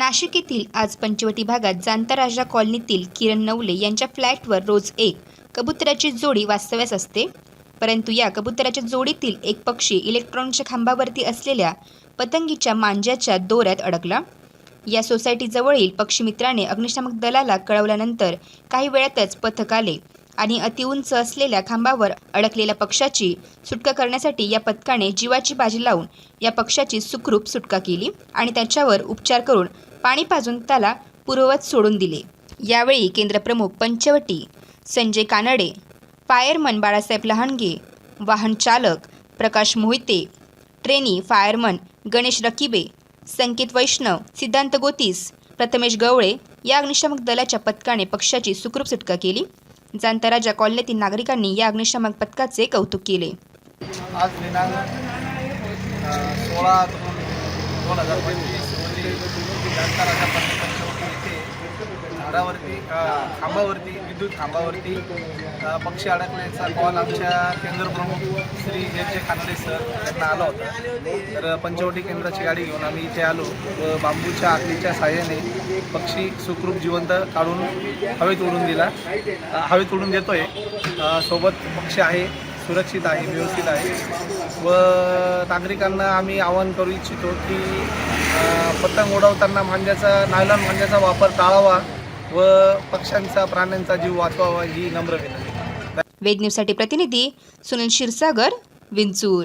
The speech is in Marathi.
नाशिक येथील आज पंचवटी भागात जांताराजा कॉलनीतील किरण नवले यांच्या फ्लॅटवर रोज एक कबुतराची जोडी वास्तव्यास असते. परंतु या कबुतराच्या जोडीतील एक पक्षी इलेक्ट्रॉनच्या खांबावरती असलेल्या पतंगीच्या मांज्याच्या दोऱ्यात अडकला. या सोसायटीजवळील पक्षीमित्राने अग्निशामक दलाला कळवल्यानंतर काही वेळातच पथक आले आणि अतिउंच असलेल्या खांबावर अडकलेल्या पक्षाची सुटका करण्यासाठी या पथकाने जीवाची बाजी लावून या पक्षाची सुखरूप सुटका केली आणि त्याच्यावर उपचार करून पाणी पाजून त्याला पूर्ववत सोडून दिले. यावेळी केंद्रप्रमुख पंचवटी संजय कानडे फायरमन बाळासाहेब लहानगे वाहन चालक प्रकाश मोहिते ट्रेनी फायरमन गणेश रकिबे संकेत वैष्णव सिद्धांत गोतीस प्रथमेश गवळे या अग्निशामक दलाच्या पथकाने पक्षाची सुखरूप सुटका केली. जांतराजा कॉलनीतील नागरिकांनी या अग्निशामक पथकाचे कौतुक केले. आज सोळा दोन हजार पंचवीस रोजी दंताराजा येथे झाडावरती खांबावरती विद्युत खांबावरती पक्षी अडकण्याचा कॉल आमच्या केंद्रप्रमुख श्री जे खानडे सर यांना आला होता. तर पंचवटी केंद्राची गाडी घेऊन आम्ही इथे आलो व बांबूच्या आखलीच्या साह्याने पक्षी सुखरूप जिवंत काढून हवेत उडून दिला. हवेत उडून देतोय. सोबत पक्षी आहे. सुरक्षित आहे व्यवस्थित आहे. व नागरिकांना आम्ही आवाहन करू इच्छितो की पतंग उडवताना मांज्याचा नायलॉन मांज्याचा वापर टाळावा व पक्ष्यांचा प्राण्यांचा जीव वाचवावा ही नम्र विनंती. वेद न्यूजसाठी प्रतिनिधी सुनील क्षीरसागर विंचूर.